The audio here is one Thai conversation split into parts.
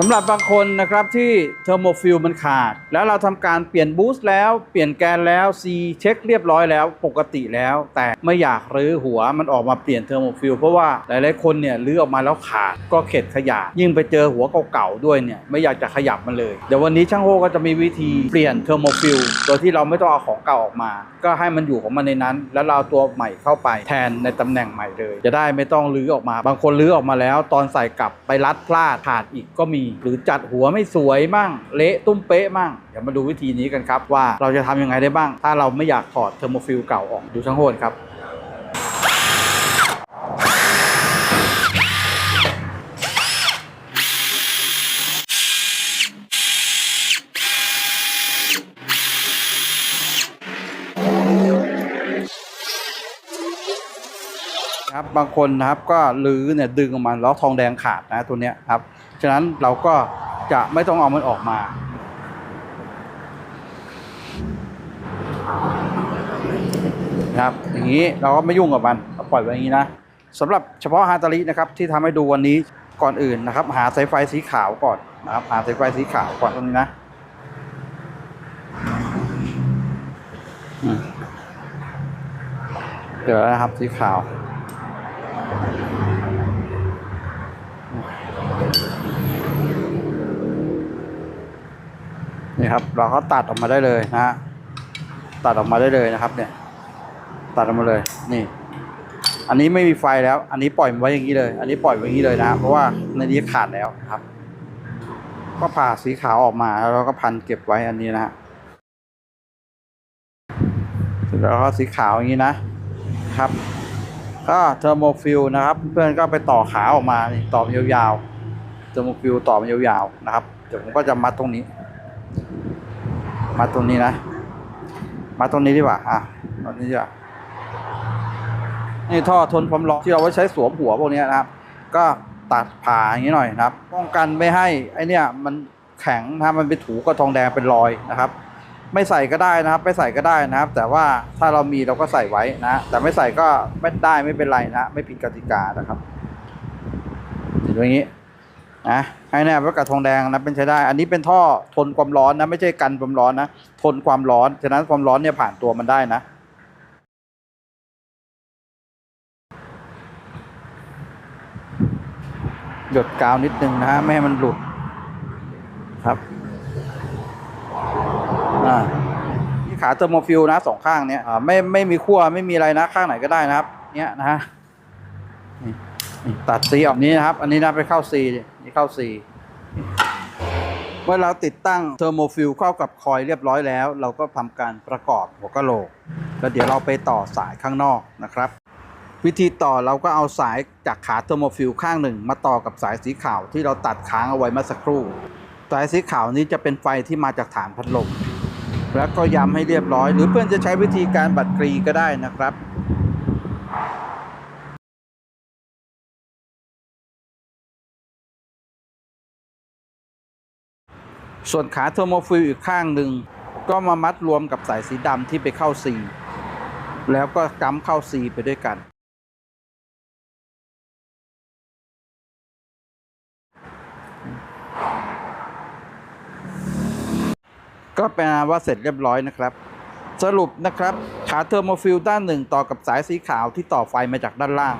สำหรับบางคนนะครับที่เทอร์โมฟิลมันขาด แล้วเราทำการเปลี่ยนบูสต์แล้วเปลี่ยนแกนแล้วซีเช็คเรียบร้อยแล้วปกติแล้ว แต่ไม่อยากรื้อหัวมันออกมาเปลี่ยนเทอร์โมฟิลเพราะว่าหลายๆคนเนี่ยรื้อออกมาแล้วขาดก็เข็ดขยะ ยิ่งไปเจอหัวเก่าๆด้วยเนี่ยไม่อยากจะขยับมันเลย เดี๋ยววันนี้ช่างโฮก็จะมีวิธีเปลี่ยนเทอร์โมฟิลโดยที่เราไม่ต้องเอาของเก่าออกมา ก็ให้มันอยู่ของมันในนั้น แล้วเราตัวใหม่เข้าไปแทนในตำแหน่งใหม่เลย จะได้ไม่ต้องรื้อออกมา บางคนรื้อออกมาแล้ว ตอนใส่กลับไปรัดพลาดขาดอีกก็มีหรือจัดหัวไม่สวยมั่งเละตุ้มเป๊ะมั่งเดี๋ยวมาดูวิธีนี้กันครับว่าเราจะทำยังไงได้บ้าง ถ้าเราไม่อยากถอดเทอร์โมฟิลเก่าออกดูช่างโหนครับ ครับบางคนนะครับก็ลื้อเนี่ยดึงออกมาแล้วทองแดงขาดนะตัวเนี้ยครับฉะนั้นเราก็จะไม่ต้องเอามันออกมานะครับอย่างนี้เราก็ไม่ยุ่งกับมันเราปล่อยไว้อย่างนี้นะสำหรับเฉพาะฮาตารินะครับที่ทำให้ดูวันนี้ก่อนอื่นนะครับ หาสายไฟสีขาวก่อนนะครับหาสายไฟสีขาวก่อนตรงนี้นะเดี๋ยวนะครับสีขาว นี่ครับ เราก็ตัดออกมาได้เลยนะฮะตัดออกมาได้เลยนะครับ เนี่ย ตัดออกมาเลย นี่ อันนี้ไม่มีไฟแล้ว อันนี้ปล่อยมันไว้อย่างนี้เลย อันนี้ปล่อยไว้อย่างนี้เลยนะเพราะว่าในนี้ขาดแล้วครับ ก็ผ่าสีขาวออกมาแล้วเราก็พันเก็บไว้อันนี้นะฮะเสร็จแล้วก็สีขาวอย่างนี้นะครับก็เทอร์โมฟิลนะครับ เพื่อนก็ไปต่อขาออกมาต่อมยาวๆเทอร์โมฟิลต่อมยาวๆนะครับเดี๋ยวผมก็จะมัดตรงนี้ มัดตรงนี้นะมัดตรงนี้ดีกว่าอะตรงนี้ดีกว่านี่ท่อทนความร้อนที่เราไว้ใช้สวมหัวพวกนี้นะครับ ก็ตัดผ่าอย่างนี้หน่อยนะครับ ป้องกันไม่ให้ไอเนี้ยมันแข็งนะครับมันไปถูกับทองแดงเป็นรอยนะครับ ไม่ใส่ก็ได้นะครับ ไม่ใส่ก็ได้นะครับ แต่ว่าถ้าเรามีเราก็ใส่ไว้นะ แต่ไม่ใส่ก็ไม่ได้ไม่เป็นไรนะ ไม่ผิดกติกานะครับดไว้อย่างนี้ นะให้แน่ว่ากับทองแดงนะเป็นใช้ได้ อันนี้เป็นท่อทนความร้อนนะไม่ใช่กันความร้อนนะทนความร้อนฉะนั้นความร้อนเนี่ยผ่านตัวมันได้นะหยดกาวนิดนึงนะฮะไม่ให้มันหลุดครับอ่านี่ขาเทอร์โมฟิลนะสองข้างเนี้ยอ่าไม่ไม่มีขั้วไม่มีอะไรนะข้างไหนก็ได้นะครับ เนี้ยนะฮะนี่ ตัดซีออกนี้นะครับ อันนี้นะไปเข้าซีนี่เข้าซีเมื่อเราติดตั้งเทอร์โมฟิลเข้ากับคอยล์เรียบร้อยแล้ว เราก็ทำการประกอบหัวกะโหลก แล้วเดี๋ยวเราไปต่อสายข้างนอกนะครับ วิธีต่อเราก็เอาสายจากขาเทอร์โมฟิลข้างหนึ่ง มาต่อกับสายสีขาวที่เราตัดค้างเอาไว้เมื่อสักครู่ สายสีขาวนี้จะเป็นไฟที่มาจากฐานพัดลมแล้วก็ย้ำให้เรียบร้อย หรือเพื่อนจะใช้วิธีการบัดกรีก็ได้นะครับ ส่วนขาเทอร์โมฟิลอีกข้างหนึ่ง ก็มามัดรวมกับสายสีดำที่ไปเข้า C แล้วก็กำเข้า C ไปด้วยกัน ก็เป็นว่าเสร็จเรียบร้อยนะครับ สรุปนะครับ ขาเทอร์โมฟิลด้านหนึ่งต่อกับสายสีขาวที่ต่อไฟมาจากด้านล่าง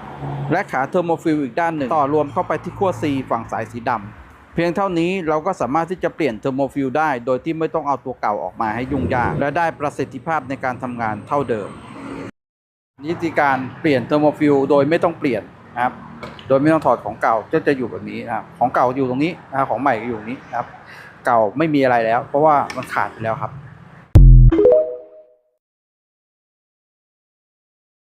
และขาเทอร์โมฟิลอีกด้านหนึ่งต่อรวมเข้าไปที่ขั้ว C ฝั่งสายสีดำ พียงเท่านี้เราก็สามารถที่จะเปลี่ยนเทอร์โมฟิลได้ โดยที่ไม่ต้องเอาตัวเก่าออกมาให้ยุ่งยาก และได้ประสิทธิภาพในการทำงานเท่าเดิมนิติการเปลี่ยนเทอร์โมฟิลโดยไม่ต้องเปลี่ยนนะครับ โดยไม่ต้องถอดของเก่าก็จะอยู่แบบนี้นะครับของเก่าอยู่ตรงนี้นะของใหม่ก็อยู่นี้นะครับ เก่าไม่มีอะไรแล้ว เพราะว่ามันขาดไปแล้วครับ